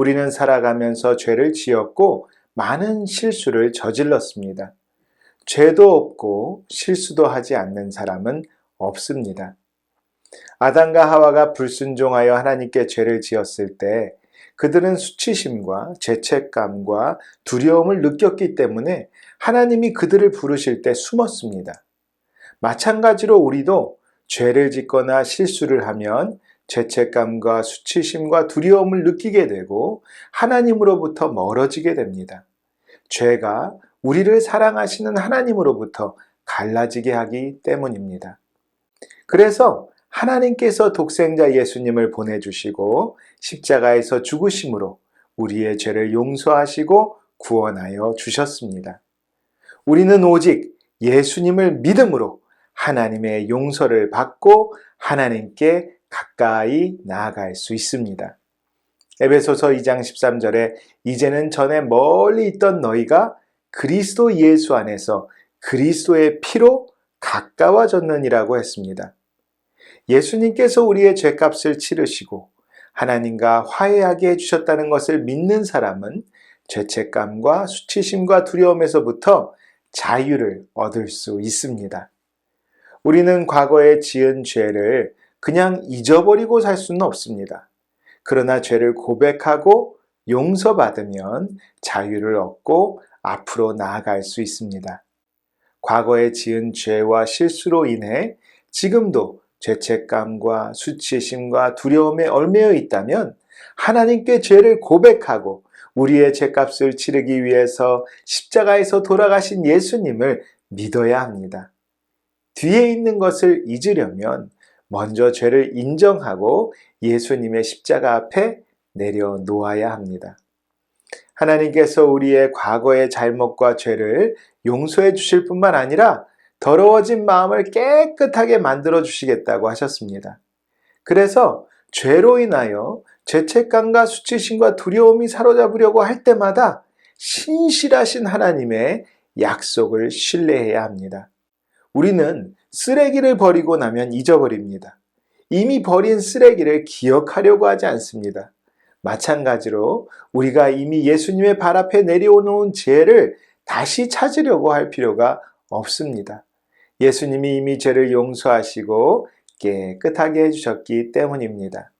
우리는 살아가면서 죄를 지었고 많은 실수를 저질렀습니다. 죄도 없고 실수도 하지 않는 사람은 없습니다. 아담과 하와가 불순종하여 하나님께 죄를 지었을 때 그들은 수치심과 죄책감과 두려움을 느꼈기 때문에 하나님이 그들을 부르실 때 숨었습니다. 마찬가지로 우리도 죄를 짓거나 실수를 하면 죄책감과 수치심과 두려움을 느끼게 되고 하나님으로부터 멀어지게 됩니다. 죄가 우리를 사랑하시는 하나님으로부터 갈라지게 하기 때문입니다. 그래서 하나님께서 독생자 예수님을 보내주시고 십자가에서 죽으심으로 우리의 죄를 용서하시고 구원하여 주셨습니다. 우리는 오직 예수님을 믿음으로 하나님의 용서를 받고 하나님께 가까이 나아갈 수 있습니다. 에베소서 2장 13절에 이제는 전에 멀리 있던 너희가 그리스도 예수 안에서 그리스도의 피로 가까워졌느니라고 했습니다. 예수님께서 우리의 죄값을 치르시고 하나님과 화해하게 해주셨다는 것을 믿는 사람은 죄책감과 수치심과 두려움에서부터 자유를 얻을 수 있습니다. 우리는 과거에 지은 죄를 그냥 잊어버리고 살 수는 없습니다. 그러나 죄를 고백하고 용서받으면 자유를 얻고 앞으로 나아갈 수 있습니다. 과거에 지은 죄와 실수로 인해 지금도 죄책감과 수치심과 두려움에 얽매여 있다면 하나님께 죄를 고백하고 우리의 죄값을 치르기 위해서 십자가에서 돌아가신 예수님을 믿어야 합니다. 뒤에 있는 것을 잊으려면 먼저 죄를 인정하고 예수님의 십자가 앞에 내려놓아야 합니다. 하나님께서 우리의 과거의 잘못과 죄를 용서해 주실 뿐만 아니라 더러워진 마음을 깨끗하게 만들어 주시겠다고 하셨습니다. 그래서 죄로 인하여 죄책감과 수치심과 두려움이 사로잡으려고 할 때마다 신실하신 하나님의 약속을 신뢰해야 합니다. 우리는 쓰레기를 버리고 나면 잊어버립니다. 이미 버린 쓰레기를 기억하려고 하지 않습니다. 마찬가지로 우리가 이미 예수님의 발 앞에 내려놓은 죄를 다시 찾으려고 할 필요가 없습니다. 예수님이 이미 죄를 용서하시고 깨끗하게 해주셨기 때문입니다.